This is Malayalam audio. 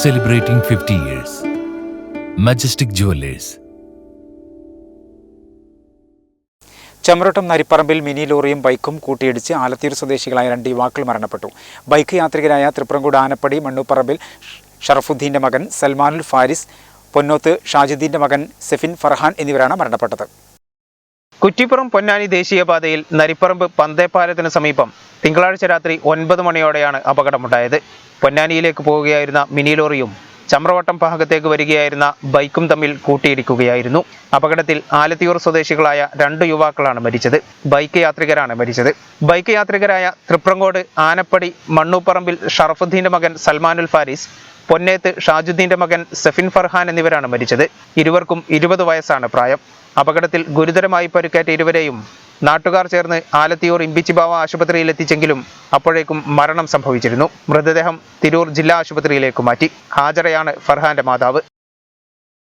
celebrating 50 years. Majestic Jewelers. Chamrottam നരിപ്പറമ്പിൽ mini ലോറിയും ബൈക്കും കൂട്ടിയിടിച്ച് ആലത്തൂർ സ്വദേശികളായ രണ്ട് യുവാക്കൾ മരണപ്പെട്ടു ബൈക്ക് യാത്രികരായ തൃപ്രംകൂട് ആനപ്പടി മണ്ണൂപ്പറമ്പിൽ ഷറഫുദ്ദീന്റെ മകൻ സൽമാനുൽ ഫാരിസ് പൊന്നോത്ത് ഷാജുദ്ദീന്റെ മകൻ സെഫിൻ ഫർഹാൻ എന്നിവരാണ് മരണപ്പെട്ടത് കുറ്റിപ്പുറം പൊന്നാനി ദേശീയപാതയിൽ നരിപ്പറമ്പ് പന്തേപ്പാലത്തിന് സമീപം തിങ്കളാഴ്ച രാത്രി ഒൻപത് മണിയോടെയാണ് അപകടമുണ്ടായത്. പൊന്നാനിയിലേക്ക് പോവുകയായിരുന്ന മിനി ലോറിയും ചമ്രവട്ടം ഭാഗത്തേക്ക് വരികയായിരുന്ന ബൈക്കും തമ്മിൽ കൂട്ടിയിടിക്കുകയായിരുന്നു. അപകടത്തിൽ ആലത്തിയൂർ സ്വദേശികളായ രണ്ട് യുവാക്കളാണ് മരിച്ചത്. ബൈക്ക് യാത്രികരാണ് മരിച്ചത്. ബൈക്ക് യാത്രികരായ തൃപ്രങ്കോട് ആനപ്പടി മണ്ണൂപ്പറമ്പിൽ ഷറഫുദ്ദീന്റെ മകൻ സൽമാനുൽ ഫാരിസ് പൊന്നേത്ത് ഷാജുദ്ദീന്റെ മകൻ സഫിൻ ഫർഹാൻ എന്നിവരാണ് മരിച്ചത്. ഇരുവർക്കും ഇരുപത് വയസ്സാണ് പ്രായം. അപകടത്തിൽ ഗുരുതരമായി പരിക്കേറ്റ ഇരുവരെയും നാട്ടുകാർ ചേർന്ന് ആലത്തിയൂർ ഇമ്പിച്ചിബാവ ആശുപത്രിയിൽ എത്തിച്ചെങ്കിലും അപ്പോഴേക്കും മരണം സംഭവിച്ചിരുന്നു. മൃതദേഹം തിരൂർ ജില്ലാ ആശുപത്രിയിലേക്ക് മാറ്റി. ഹാജരയാണ് ഫർഹാന്റെ മാതാവ്.